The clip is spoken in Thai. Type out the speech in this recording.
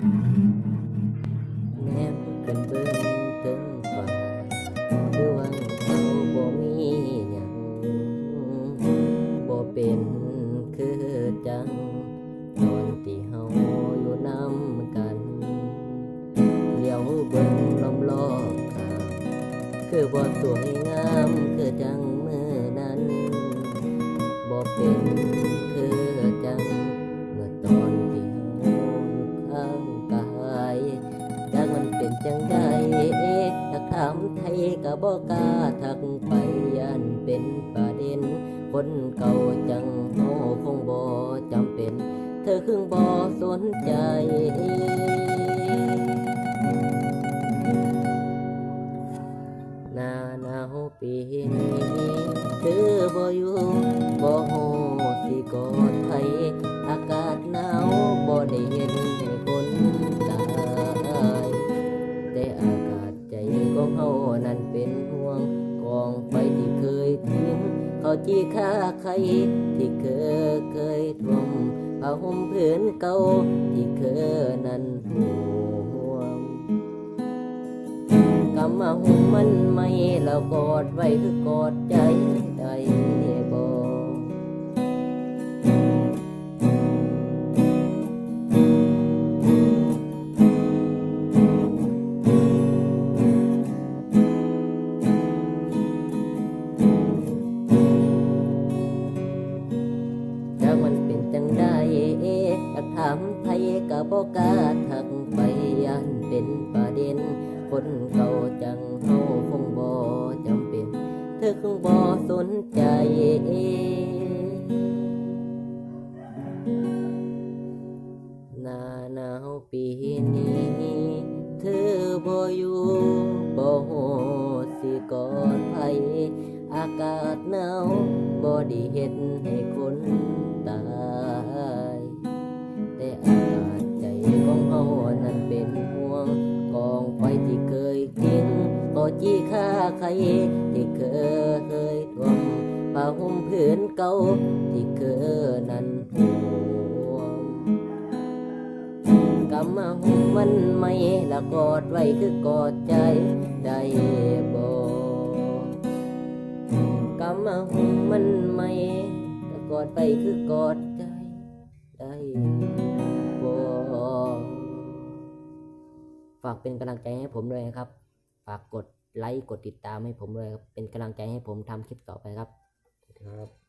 แนมขึ้นเบิ่งถึงฟ้าคือว่าเขาบ่มีหยังบ่เป็นคือจัง ตอนที่เฮาอยู่นำกันเลี้ยวเบิ่งล้อมรอบข้างคือบ่สวยงามามไทยก็บ่กล้าทักไปยันเป็นประเด็น คนเก่าจังเฮาคงบ่จำเป็น เธอครึ่งบ่สนใจหนาหนาวปีนี้เธอบ่อยู่บ่ฮู้สิกอด เขาจี้ค่าใครที่เคยเคยทวงผ้าห่มผืนเก่าที่เคยนั้นห่วงกำมาห่มมันไม่แล้วกอดไว้คือกอดใจใดากถามไทยก็บอกกล้าทักไปยันเป็นประเด็น คนเก่าจังเฮาคงบ่จำเป็น เธอคงบ่สนใจหน้าหนาวปีนี้ เธอบ่อยู่บ่สิกอดไผอากาศหนาวบ่ได้เฮ็ดให้ ก็จี้าใครที่เคยเคยท่วมผ้าห่มผืนเก่าที่เคยนั้นห่วงกำมาห่มมันไม่ละกอดไว้คือกอดใจได้บ่กำมาห่มมันไม่ละกอดไปคือกอดใจได้บ่ฝากเป็นกำลังใจให้ผมด้วยนะครับ ฝากกด ไลค์กดติดตามให้ผมด้วยครับเป็นกำลังใจให้ผมทำคลิปต่อไปครับ ครับ